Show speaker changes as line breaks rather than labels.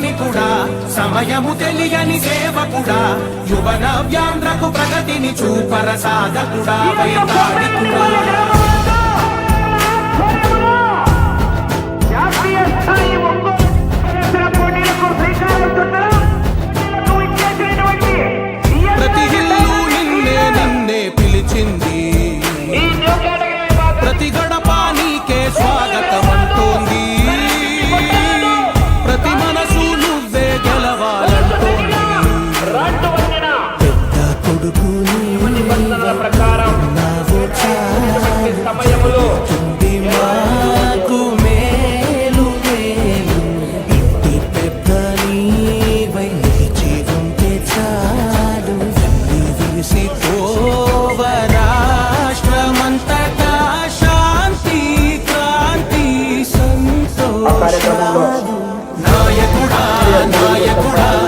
సైనికుడా సమయము తెలియని సేవకుడా యువన వ్యాంధ్రకు ప్రగతిని చూపర సాధకుడా వైతాడికుడా